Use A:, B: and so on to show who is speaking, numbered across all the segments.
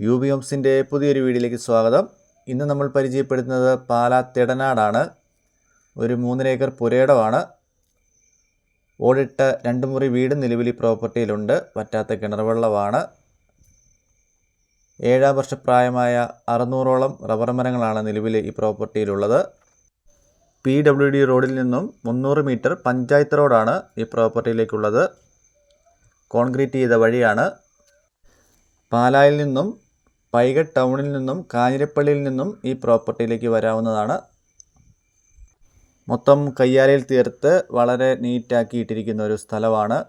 A: U B ഹോംസിന്റെ പുതിയൊരു വീഡിയോയിലേക്ക് സ്വാഗതം. ഇന്ന് നമ്മൾ പരിചയപ്പെടുത്തുന്നത് പാലാ തിടനാടാണ്. ഒരു മൂന്നര ഏക്കർ പുരയിടമാണ്. ഓടിട്ട രണ്ട് മുറി വീട് നിലവിൽ ഈ പ്രോപ്പർട്ടിയിലുണ്ട്. വറ്റാത്ത കിണർ വെള്ളമാണ് ഏഴാം വർഷപ്രായമായ അറുന്നൂറോളം റബ്ബർ മരങ്ങളാണ് നിലവിൽ ഈ പ്രോപ്പർട്ടിയിലുള്ളത്. പി ഡബ്ല്യു ഡി റോഡിൽ നിന്നും മുന്നൂറ് മീറ്റർ പഞ്ചായത്ത് റോഡാണ് ഈ പ്രോപ്പർട്ടിയിലേക്കുള്ളത്. കോൺക്രീറ്റ് ചെയ്ത വഴിയാണ്. പാലായിൽ നിന്നും പൈക ടൗണിൽ നിന്നും കാഞ്ഞിരപ്പള്ളിയിൽ നിന്നും ഈ പ്രോപ്പർട്ടിയിലേക്ക് വരാവുന്നതാണ്. മൊത്തം കയ്യാലയിൽ തീർത്ത് വളരെ നീറ്റാക്കി ഇട്ടിരിക്കുന്ന ഒരു സ്ഥലമാണ്.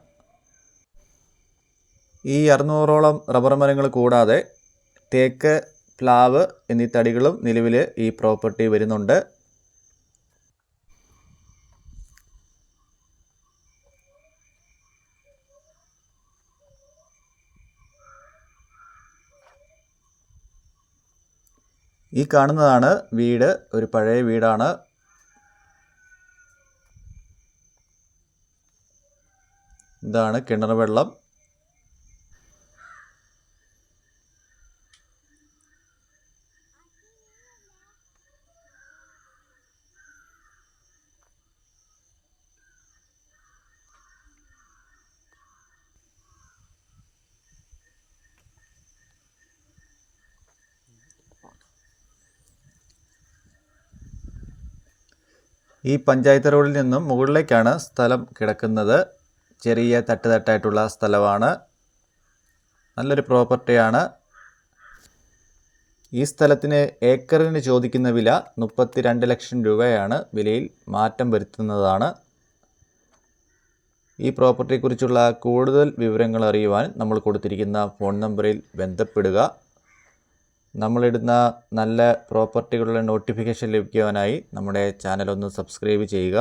A: ഈ അറുന്നൂറോളം റബ്ബർ മരങ്ങൾ കൂടാതെ തേക്ക് പ്ലാവ് എന്നീ തടികളും നിലവിൽ ഈ പ്രോപ്പർട്ടി വരുന്നുണ്ട്. ഈ കാണുന്നതാണ് വീട് ഒരു പഴയ വീടാണ്. ഇതാണ് കിണർ വെള്ളം. ഈ പഞ്ചായത്ത് റോഡിൽ നിന്നും മുകളിലേക്കാണ് സ്ഥലം കിടക്കുന്നത്. ചെറിയ തട്ട് തട്ടായിട്ടുള്ള സ്ഥലമാണ്. നല്ലൊരു പ്രോപ്പർട്ടിയാണ് ഈ സ്ഥലത്തിന് ഏക്കറിന് ചോദിക്കുന്ന വില മുപ്പത്തി രണ്ട് ലക്ഷം രൂപയാണ്. വിലയിൽ മാറ്റം വരുത്തുന്നതാണ്. ഈ പ്രോപ്പർട്ടിയെക്കുറിച്ചുള്ള കൂടുതൽ വിവരങ്ങൾ അറിയുവാൻ നമ്മൾ കൊടുത്തിരിക്കുന്ന ഫോൺ നമ്പറിൽ ബന്ധപ്പെടുക. നമ്മളിടുന്ന നല്ല പ്രോപ്പർട്ടികളുടെ നോട്ടിഫിക്കേഷൻ ലഭിക്കുവാനായി നമ്മുടെ ചാനൽ ഒന്ന് സബ്സ്ക്രൈബ് ചെയ്യുക.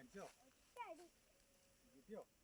A: and tilt. Daddy. You tilt.